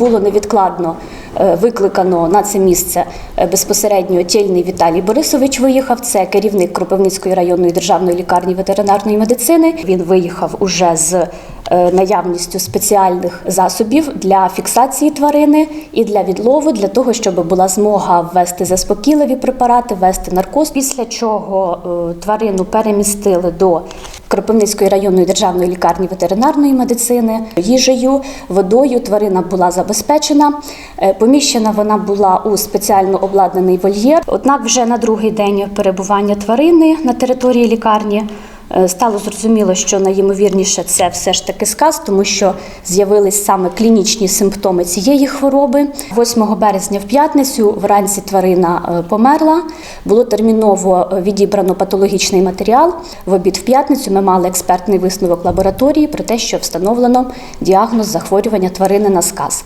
Було невідкладно е, викликано на це місце е, безпосередньо тільний Віталій Борисович виїхав. Це керівник Кропивницької районної державної лікарні ветеринарної медицини. Він виїхав уже з наявністю спеціальних засобів для фіксації тварини і для відлову, для того, щоб була змога ввести заспокійливі препарати, ввести наркоз. Після чого е, тварину перемістили до Кропивницької районної державної лікарні ветеринарної медицини їжею, водою. Тварина була забезпечена. Е, Поміщена вона була у спеціально обладнаний вольєр. Однак, вже на другий день перебування тварини на території лікарні. Е, Стало зрозуміло, що найімовірніше це все ж таки сказ, тому що з'явились саме клінічні симптоми цієї хвороби. 8 березня в п'ятницю вранці тварина е, померла. Було терміново е, відібрано патологічний матеріал. В обід в п'ятницю ми мали експертний висновок лабораторії про те, що встановлено діагноз захворювання тварини на сказ.